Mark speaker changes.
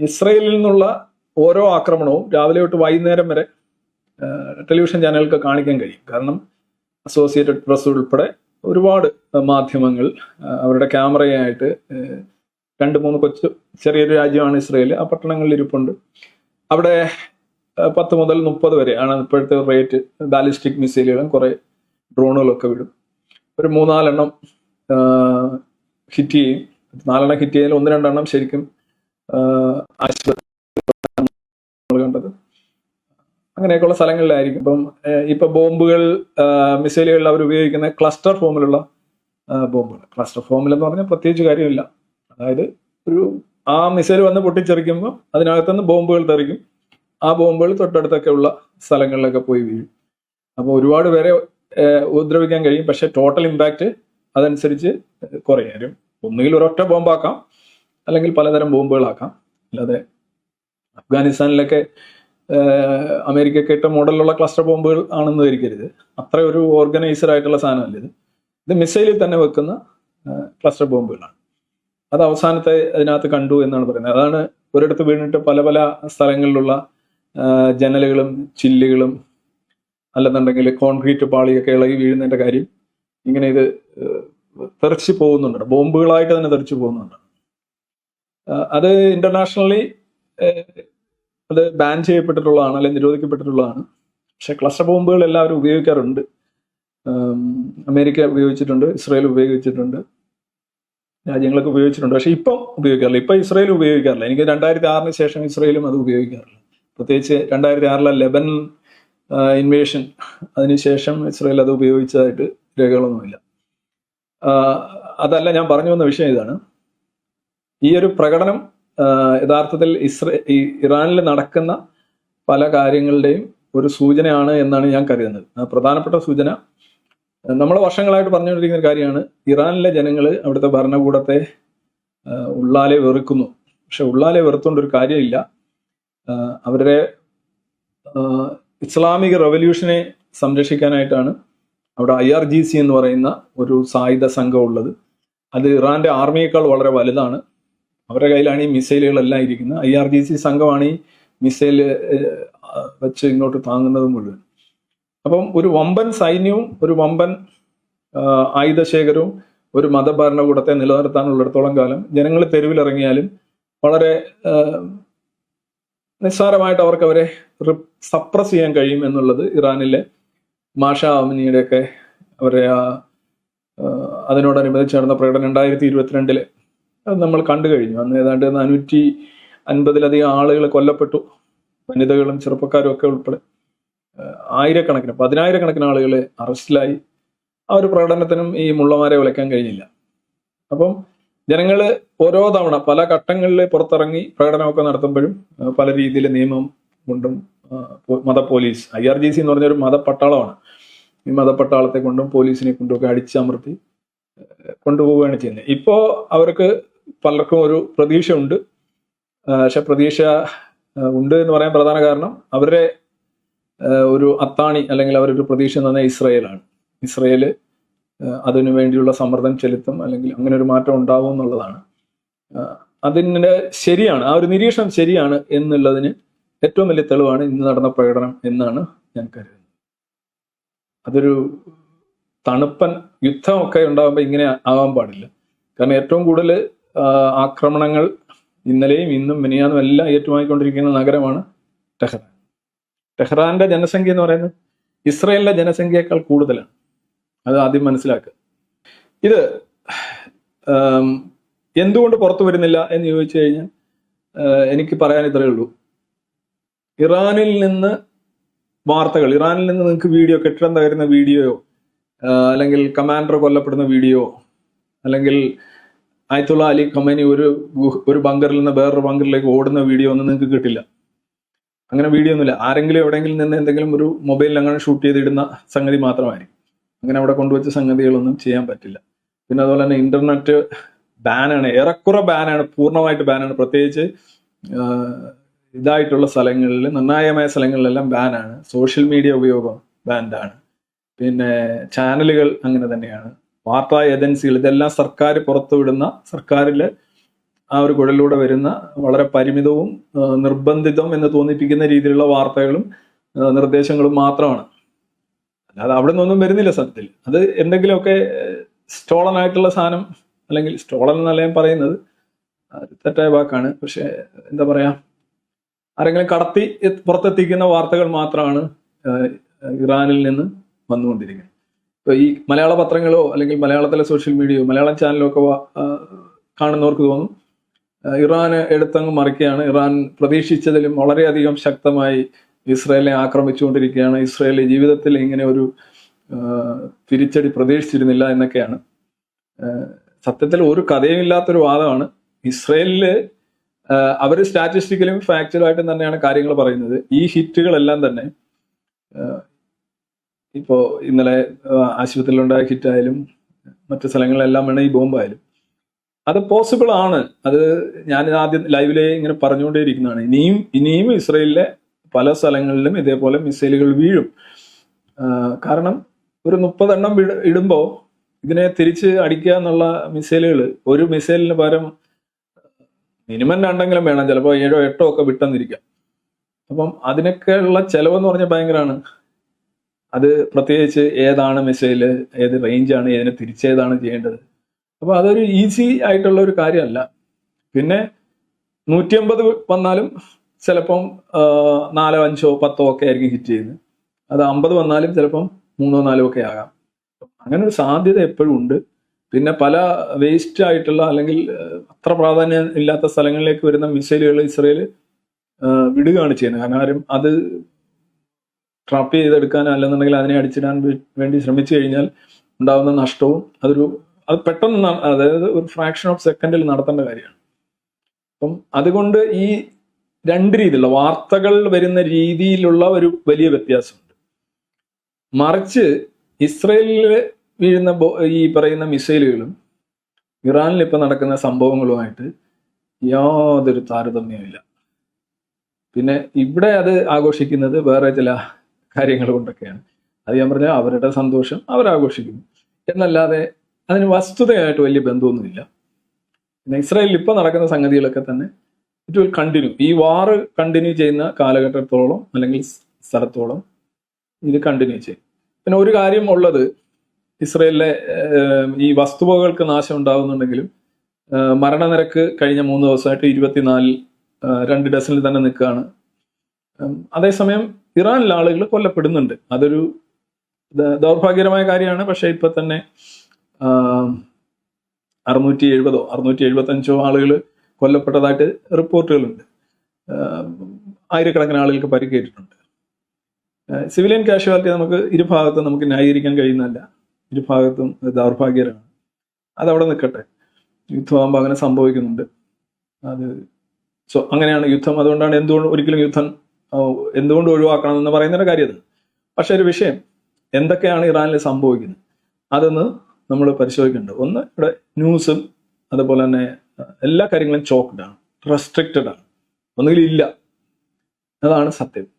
Speaker 1: ഇസ്രയേലിൽ നിന്നുള്ള ഓരോ ആക്രമണവും രാവിലെ തൊട്ട് വൈകുന്നേരം വരെ ടെലിവിഷൻ ചാനലുകൾക്ക് കാണിക്കാൻ കഴിയും. കാരണം അസോസിയേറ്റഡ് പ്രസ് ഉൾപ്പെടെ ഒരുപാട് മാധ്യമങ്ങൾ അവരുടെ ക്യാമറയായിട്ട് രണ്ട് മൂന്ന് കൊച്ചു ചെറിയൊരു രാജ്യമാണ് ഇസ്രയേൽ. ആ പട്ടണങ്ങളിൽ ഇരിപ്പുണ്ട്. അവിടെ പത്ത് മുതൽ മുപ്പത് വരെ ആണ് ഇപ്പോഴത്തെ റേറ്റ്. ബാലിസ്റ്റിക് മിസൈലുകളും കുറേ ഡ്രോണുകളൊക്കെ വിടും. ഒരു മൂന്നാലെണ്ണം ഹിറ്റ് ചെയ്യും. നാലെണ്ണം ഹിറ്റ് ചെയ്താൽ ഒന്ന് രണ്ടെണ്ണം ശരിക്കും ആശുപത്രി കണ്ടത്. അങ്ങനെയൊക്കെയുള്ള സ്ഥലങ്ങളിലായിരിക്കും. ഇപ്പം ഇപ്പൊ ബോംബുകൾ മിസൈലുകളിൽ അവർ ഉപയോഗിക്കുന്ന ക്ലസ്റ്റർ ഫോമിലുള്ള ബോംബുകൾ. ക്ലസ്റ്റർ ഫോമിൽ എന്ന് പറഞ്ഞാൽ പ്രത്യേകിച്ച് കാര്യമില്ല. അതായത് ഒരു ആ മിസൈൽ വന്ന് പൊട്ടിച്ചെറിക്കുമ്പോൾ അതിനകത്തുനിന്ന് ബോംബുകൾ തെറിക്കും. ആ ബോംബുകൾ തൊട്ടടുത്തൊക്കെ ഉള്ള സ്ഥലങ്ങളിലൊക്കെ പോയി വീഴും. അപ്പോൾ ഒരുപാട് പേരെ ഉപദ്രവിക്കാൻ കഴിയും. പക്ഷെ ടോട്ടൽ ഇമ്പാക്റ്റ് അതനുസരിച്ച് കുറയും. ഒന്നുകിൽ ഒരൊറ്റ ബോംബാക്കാം. അല്ലെങ്കിൽ പലതരം ബോംബുകളാക്കാം. അല്ലാതെ അഫ്ഗാനിസ്ഥാനിലൊക്കെ അമേരിക്കയ്ക്ക് ഇട്ട മോഡലിലുള്ള ക്ലസ്റ്റർ ബോംബുകൾ ആണെന്ന് ധരിക്കരുത്. അത്ര ഒരു ഓർഗനൈസർ ആയിട്ടുള്ള സാധനമല്ല ഇത്. ഇത് മിസൈലിൽ തന്നെ വെക്കുന്ന ക്ലസ്റ്റർ ബോംബുകളാണ്. അത് അവസാനത്തെ അതിനകത്ത് കണ്ടു എന്നാണ് പറയുന്നത്. അതാണ് ഒരിടത്ത് വീണിട്ട് പല പല സ്ഥലങ്ങളിലുള്ള ജനലുകളും ചില്ലുകളും അല്ലെന്നുണ്ടെങ്കിൽ കോൺക്രീറ്റ് പാളിയൊക്കെ ഇളകി വീഴുന്നതിന്റെ കാര്യം ഇങ്ങനെ ഇത് തെറിച്ച് പോകുന്നുണ്ട്. ബോംബുകളായിട്ട് തന്നെ തെറിച്ച് പോകുന്നുണ്ട്. അത് ഇന്റർനാഷണലി അത് ബാൻ ചെയ്യപ്പെട്ടിട്ടുള്ളതാണ് അല്ലെങ്കിൽ നിരോധിക്കപ്പെട്ടിട്ടുള്ളതാണ്. പക്ഷെ ക്ലസ്റ്റർ ബോംബുകൾ എല്ലാവരും ഉപയോഗിക്കാറുണ്ട്. അമേരിക്ക ഉപയോഗിച്ചിട്ടുണ്ട് ഇസ്രായേൽ ഉപയോഗിച്ചിട്ടുണ്ട് രാജ്യങ്ങളൊക്കെ ഉപയോഗിച്ചിട്ടുണ്ട്. പക്ഷെ ഇപ്പം ഉപയോഗിക്കാറില്ല. ഇപ്പം ഇസ്രായേൽ ഉപയോഗിക്കാറില്ല. എനിക്ക് രണ്ടായിരത്തി ആറിന് ശേഷം ഇസ്രായേലും അത് ഉപയോഗിക്കാറില്ല. പ്രത്യേകിച്ച് രണ്ടായിരത്തി ആറിലെ ലെബൻ ഇൻവേഷൻ അതിനുശേഷം ഇസ്രായേൽ അത് ഉപയോഗിച്ചതായിട്ട് രേഖകളൊന്നുമില്ല. അതല്ല ഞാൻ പറഞ്ഞു വന്ന വിഷയം ഇതാണ്. ഈ ഒരു പ്രകടനം യഥാർത്ഥത്തിൽ ഇസ്രേ ഇറാനിൽ നടക്കുന്ന പല കാര്യങ്ങളുടെയും ഒരു സൂചനയാണ് എന്നാണ് ഞാൻ കരുതുന്നത്. പ്രധാനപ്പെട്ട സൂചന നമ്മൾ വർഷങ്ങളായിട്ട് പറഞ്ഞുകൊണ്ടിരിക്കുന്ന ഒരു കാര്യമാണ്. ഇറാനിലെ ജനങ്ങൾ അവിടുത്തെ ഭരണകൂടത്തെ ഉള്ളാലെ വെറുക്കുന്നു. പക്ഷെ ഉള്ളാലെ വെറുത്തുകൊണ്ട് ഒരു കാര്യമില്ല. അവരുടെ ഇസ്ലാമിക റവല്യൂഷനെ സംരക്ഷിക്കാനായിട്ടാണ് അവിടെ ഐ ആർ ജി സി എന്ന് പറയുന്ന ഒരു സായുധ സംഘം ഉള്ളത്. അത് ഇറാന്റെ ആർമിയേക്കാൾ വളരെ വലുതാണ്. അവരുടെ കയ്യിലാണ് ഈ മിസൈലുകളെല്ലാം ഇരിക്കുന്നത്. ഐ ആർ ജി സി സംഘമാണ് ഈ മിസൈൽ വെച്ച് ഇങ്ങോട്ട് താങ്ങുന്നത് മുഴുവൻ. അപ്പം ഒരു വമ്പൻ സൈന്യവും ഒരു വമ്പൻ ആയുധശേഖരവും ഒരു മതഭരണകൂടത്തെ നിലനിർത്താനുള്ളിടത്തോളം കാലം ജനങ്ങൾ തെരുവിലിറങ്ങിയാലും വളരെ നിസ്സാരമായിട്ട് അവർക്ക് അവരെ സപ്രസ് ചെയ്യാൻ കഴിയും എന്നുള്ളത് ഇറാനിലെ മാഷ അമിനിയുടെയൊക്കെ അവരെ അതിനോടനുബന്ധിച്ച് നടന്ന പ്രകടനം രണ്ടായിരത്തി ഇരുപത്തിരണ്ടിൽ നമ്മൾ കണ്ടു കഴിഞ്ഞു. അന്ന് ഏതാണ്ട് നാനൂറ്റി അൻപതിലധികം ആളുകൾ കൊല്ലപ്പെട്ടു. വനിതകളും ചെറുപ്പക്കാരും ഒക്കെ ഉൾപ്പെടെ. ആയിരക്കണക്കിന് പതിനായിരക്കണക്കിന് ആളുകൾ അറസ്റ്റിലായി. ആ ഒരു പ്രകടനത്തിനും ഈ മുള്ളമാരെ വിളിക്കാൻ കഴിഞ്ഞില്ല. അപ്പം ജനങ്ങൾ ഓരോ തവണ പല ഘട്ടങ്ങളിൽ പുറത്തിറങ്ങി പ്രകടനമൊക്കെ നടത്തുമ്പോഴും പല രീതിയിൽ നിയമം കൊണ്ടും മത police I R G C എന്ന് പറഞ്ഞൊരു മതപ്പട്ടാളമാണ് ഈ മതപ്പട്ടാളത്തെ കൊണ്ടും പോലീസിനെ കൊണ്ടും ഒക്കെ അടിച്ചമർത്തി കൊണ്ടുപോവുകയാണ് ചെയ്യുന്നത്. ഇപ്പോൾ അവർക്ക് പലർക്കും ഒരു പ്രതീക്ഷ ഉണ്ട് ആ, പക്ഷെ പ്രതീക്ഷ ഉണ്ട് എന്ന് പറയാൻ പ്രധാന കാരണം അവരുടെ ഒരു അത്താണി അല്ലെങ്കിൽ അവരൊരു പ്രതീക്ഷ എന്ന് പറഞ്ഞാൽ ഇസ്രയേലാണ്. ഇസ്രയേൽ അതിനു വേണ്ടിയുള്ള സമ്മർദ്ദം ചെലുത്തും അല്ലെങ്കിൽ അങ്ങനെ ഒരു മാറ്റം ഉണ്ടാവും എന്നുള്ളതാണ്. അതിന്റെ ശരിയാണ് ആ ഒരു നിരീക്ഷണം ശരിയാണ് എന്നുള്ളതിന് ഏറ്റവും വലിയ തെളിവാണ് ഇന്ന് നടന്ന പ്രകടനം എന്നാണ് ഞാൻ കരുതുന്നത്. അതൊരു തണുപ്പൻ യുദ്ധമൊക്കെ ഉണ്ടാകുമ്പോൾ ഇങ്ങനെ ആവാൻ പാടില്ല. കാരണം ഏറ്റവും കൂടുതൽ ആക്രമണങ്ങൾ ഇന്നലെയും ഇന്നും മിനിയാനും എല്ലാം ഏറ്റുവാങ്ങിക്കൊണ്ടിരിക്കുന്ന നഗരമാണ് ടെഹ്റാൻ. ടെഹ്റാന്റെ ജനസംഖ്യ എന്ന് പറയുന്നത് ഇസ്രയേലിലെ ജനസംഖ്യയേക്കാൾ കൂടുതലാണ്. അത് ആദ്യം മനസ്സിലാക്കുക. ഇത് എന്തുകൊണ്ട് പുറത്തു വരുന്നില്ല എന്ന് ചോദിച്ചു കഴിഞ്ഞാൽ എനിക്ക് പറയാൻ ഇത്രയേ ഉള്ളൂ. ഇറാനിൽ നിന്ന് വാർത്തകൾ ഇറാനിൽ നിന്ന് നിങ്ങൾക്ക് വീഡിയോ കെട്ടിടം തകരുന്ന വീഡിയോയോ അല്ലെങ്കിൽ കമാൻഡർ കൊല്ലപ്പെടുന്ന വീഡിയോ അല്ലെങ്കിൽ ആയത്തുള്ള അലി ഖമേനി ഒരു ഒരു ബങ്കറിൽ നിന്ന് വേറൊരു ബങ്കറിലേക്ക് ഓടുന്ന വീഡിയോ ഒന്നും നിങ്ങൾക്ക് കിട്ടില്ല. അങ്ങനെ വീഡിയോ ഒന്നുമില്ല. ആരെങ്കിലും എവിടെയെങ്കിലും നിന്ന് എന്തെങ്കിലും ഒരു മൊബൈലിൽ അങ്ങനെ ഷൂട്ട് ചെയ്തിടുന്ന സംഗതി മാത്രമായിരിക്കും. അങ്ങനെ അവിടെ കൊണ്ടുവച്ച സംഗതികളൊന്നും ചെയ്യാൻ പറ്റില്ല. പിന്നെ അതുപോലെ തന്നെ ഇന്റർനെറ്റ് ബാനാണ് ഏറെക്കുറെ ബാനാണ് പൂർണമായിട്ട് ബാനാണ് പ്രത്യേകിച്ച് ഇതായിട്ടുള്ള സ്ഥലങ്ങളിൽ നിർണായകമായ സ്ഥലങ്ങളിലെല്ലാം ബാനാണ് സോഷ്യൽ മീഡിയ ഉപയോഗം ബാൻഡാണ് പിന്നെ ചാനലുകൾ അങ്ങനെ തന്നെയാണ്. വാർത്താ ഏജൻസികൾ ഇതെല്ലാം സർക്കാർ പുറത്തുവിടുന്ന സർക്കാരിൽ ആ ഒരു കുഴലിലൂടെ വരുന്ന വളരെ പരിമിതവും നിർബന്ധിതവും നിർബന്ധിതം എന്ന് തോന്നിപ്പിക്കുന്ന രീതിയിലുള്ള വാർത്തകളും നിർദ്ദേശങ്ങളും മാത്രമാണ്. അല്ലാതെ അവിടെ നിന്നൊന്നും വരുന്നില്ല സത്യത്തിൽ. അത് എന്തെങ്കിലുമൊക്കെ സ്റ്റോളൻ ആയിട്ടുള്ള സാധനം അല്ലെങ്കിൽ സ്റ്റോളൻ എന്നല്ല ഞാൻ പറയുന്നത് തെറ്റായ വാക്കാണ്. പക്ഷെ എന്താ പറയാ ആരെങ്കിലും കടത്തി പുറത്തെത്തിക്കുന്ന വാർത്തകൾ മാത്രമാണ് ഇറാനിൽ നിന്ന് വന്നുകൊണ്ടിരിക്കുന്നത്. ഈ മലയാള പത്രങ്ങളോ അല്ലെങ്കിൽ മലയാളത്തിലെ സോഷ്യൽ മീഡിയയോ മലയാളം ചാനലോ ഒക്കെ കാണുന്നവർക്ക് തോന്നും. ഇറാന് എടുത്തങ്ങ് മറിക്കുകയാണ്. ഇറാൻ പ്രതീക്ഷിച്ചതിലും വളരെയധികം ശക്തമായി ഇസ്രായേലിനെ ആക്രമിച്ചുകൊണ്ടിരിക്കുകയാണ്. ഇസ്രായേൽ ജീവിതത്തിൽ ഇങ്ങനെ ഒരു തിരിച്ചടി പ്രതീക്ഷിച്ചിരുന്നില്ല എന്നൊക്കെയാണ്. സത്യത്തിൽ ഒരു കഥയും ഇല്ലാത്തൊരു വാദമാണ്. ഇസ്രായേലിൽ അവർ സ്റ്റാറ്റിസ്റ്റിക്കലും ഫാക്ച്വലായിട്ടും തന്നെയാണ് കാര്യങ്ങൾ പറയുന്നത്. ഈ ഹിറ്റുകളെല്ലാം തന്നെ ആ, ഇപ്പോ ഇന്നലെ ആശുപത്രിയിലുണ്ടായ ഹിറ്റായാലും മറ്റു സ്ഥലങ്ങളിലെല്ലാം വേണം ഈ ബോംബായാലും. അത് പോസിബിൾ ആണ്. അത് ഞാൻ ആദ്യം ലൈവിലെ ഇങ്ങനെ പറഞ്ഞുകൊണ്ടേയിരിക്കുന്നതാണ്. ഇനിയും ഇനിയും ഇസ്രയേലിലെ പല സ്ഥലങ്ങളിലും ഇതേപോലെ മിസൈലുകൾ വീഴും. കാരണം ഒരു മുപ്പതെണ്ണം വിട- ഇടുമ്പോ ഇതിനെ തിരിച്ച് അടിക്കുക എന്നുള്ള മിസൈലുകൾ ഒരു മിസൈലിന് പകരം മിനിമം രണ്ടെങ്കിലും വേണം. ചിലപ്പോൾ ഏഴോ എട്ടോ ഒക്കെ വിട്ടെന്നിരിക്കാം. അപ്പം അതിനൊക്കെയുള്ള ചെലവെന്ന് പറഞ്ഞാൽ ഭയങ്കരമാണ് അത് പ്രത്യേകിച്ച് ഏതാണ് മിസൈൽ ഏത് റേഞ്ചാണ് ഏതിനെ തിരിച്ചേതാണ് ചെയ്യേണ്ടത്? അപ്പോൾ അതൊരു ഈസി ആയിട്ടുള്ള ഒരു കാര്യമല്ല. പിന്നെ നൂറ്റി അമ്പത് വന്നാലും ചിലപ്പം നാലോ അഞ്ചോ പത്തോ ഒക്കെ ആയിരിക്കും ഹിറ്റ് ചെയ്യുന്നത്. അത് അമ്പത് വന്നാലും ചിലപ്പം മൂന്നോ നാലോ ഒക്കെ ആകാം. അങ്ങനെ ഒരു സാധ്യത എപ്പോഴും ഉണ്ട്. പിന്നെ പല വേസ്റ്റ് ആയിട്ടുള്ള അല്ലെങ്കിൽ അത്ര പ്രാധാന്യം ഇല്ലാത്ത സ്ഥലങ്ങളിലേക്ക് വരുന്ന മിസൈലുകൾ ഇസ്രയേൽ വിടുകയാണ് ചെയ്യുന്നത്. കാരണം ആരും അത് ട്രാപ്പ് ചെയ്തെടുക്കാൻ അല്ലെന്നുണ്ടെങ്കിൽ അതിനെ അടിച്ചിടാൻ വേണ്ടി ശ്രമിച്ചു കഴിഞ്ഞാൽ ഉണ്ടാകുന്ന നഷ്ടവും അതൊരു അത് പെട്ടെന്ന് അതായത് ഒരു ഫ്രാക്ഷൻ ഓഫ് സെക്കൻഡിൽ നടത്തേണ്ട കാര്യമാണ്. അപ്പം അതുകൊണ്ട് ഈ രണ്ട് രീതിയിലുള്ള വാർത്തകൾ വരുന്ന രീതിയിലുള്ള ഒരു വലിയ വ്യത്യാസമുണ്ട്. മറിച്ച് ഇസ്രയേലിൽ വീഴുന്ന ഈ പറയുന്ന മിസൈലുകളും ഇറാനിൽ ഇപ്പൊ നടക്കുന്ന സംഭവങ്ങളുമായിട്ട് യാതൊരു താരതമ്യമില്ല പിന്നെ ഇവിടെ അത് ആഘോഷിക്കുന്നത് വേറെ ചില കാര്യങ്ങൾ കൊണ്ടൊക്കെയാണ്. അത് ഞാൻ പറഞ്ഞാൽ അവരുടെ സന്തോഷം അവരാഘോഷിക്കുന്നു. എന്നല്ലാതെ അതിന് വസ്തുതയായിട്ട് വലിയ ബന്ധമൊന്നുമില്ല. പിന്നെ ഇസ്രായേലിൽ ഇപ്പോൾ നടക്കുന്ന സംഗതികളൊക്കെ തന്നെ ഇറ്റ് വിൽ കണ്ടിന്യൂ ഈ വാറ് കണ്ടിന്യൂ ചെയ്യുന്ന കാലഘട്ടത്തോളം അല്ലെങ്കിൽ സ്ഥലത്തോളം ഇത് കണ്ടിന്യൂ ചെയ്യും. പിന്നെ ഒരു കാര്യം ഉള്ളത് ഇസ്രയേലിലെ ഈ വസ്തുവകകൾക്ക് നാശം ഉണ്ടാകുന്നുണ്ടെങ്കിലും മരണനിരക്ക് കഴിഞ്ഞ മൂന്ന് ദിവസമായിട്ട് ഇരുപത്തിനാലിൽ രണ്ട് ഡസനിൽ തന്നെ നിൽക്കുകയാണ്. അതേസമയം ഇറാനിലെ ആളുകൾ കൊല്ലപ്പെടുന്നുണ്ട്. അതൊരു ദൗർഭാഗ്യകരമായ കാര്യമാണ്. പക്ഷേ ഇപ്പൊ തന്നെ അറുന്നൂറ്റി എഴുപതോ അറുന്നൂറ്റി എഴുപത്തി അഞ്ചോ ആളുകൾ കൊല്ലപ്പെട്ടതായിട്ട് റിപ്പോർട്ടുകളുണ്ട്. ആയിരക്കണക്കിന് ആളുകൾക്ക് പരിക്കേറ്റിട്ടുണ്ട്. സിവിലിയൻ കാഷ്വാലിറ്റി നമുക്ക് ഇരുഭാഗത്തും നമുക്ക് ന്യായീകരിക്കാൻ കഴിയുന്നതല്ല. ഇരുഭാഗത്തും ദൗർഭാഗ്യകരമാണ്. അതവിടെ നിൽക്കട്ടെ. യുദ്ധമാകുമ്പോൾ അങ്ങനെ സംഭവിക്കുന്നുണ്ട്. അത് സോ അങ്ങനെയാണ് യുദ്ധം. അതുകൊണ്ടാണ് എന്തുകൊണ്ട് ഒരിക്കലും യുദ്ധം എന്തുകൊണ്ട് ഒഴിവാക്കണം എന്ന് പറയുന്നൊരു കാര്യം പക്ഷെ ഒരു വിഷയം എന്തൊക്കെയാണ് ഇറാനിൽ സംഭവിക്കുന്നത്? അതൊന്ന് നമ്മൾ പരിശോധിക്കേണ്ടത്. ഒന്ന് ഇവിടെ ന്യൂസും അതുപോലെ തന്നെ എല്ലാ കാര്യങ്ങളും ചോക്ക്ഡ് ആണ് റെസ്ട്രിക്റ്റഡ് ആണ്. ഒന്നുകിൽ ഇല്ല. അതാണ് സത്യം.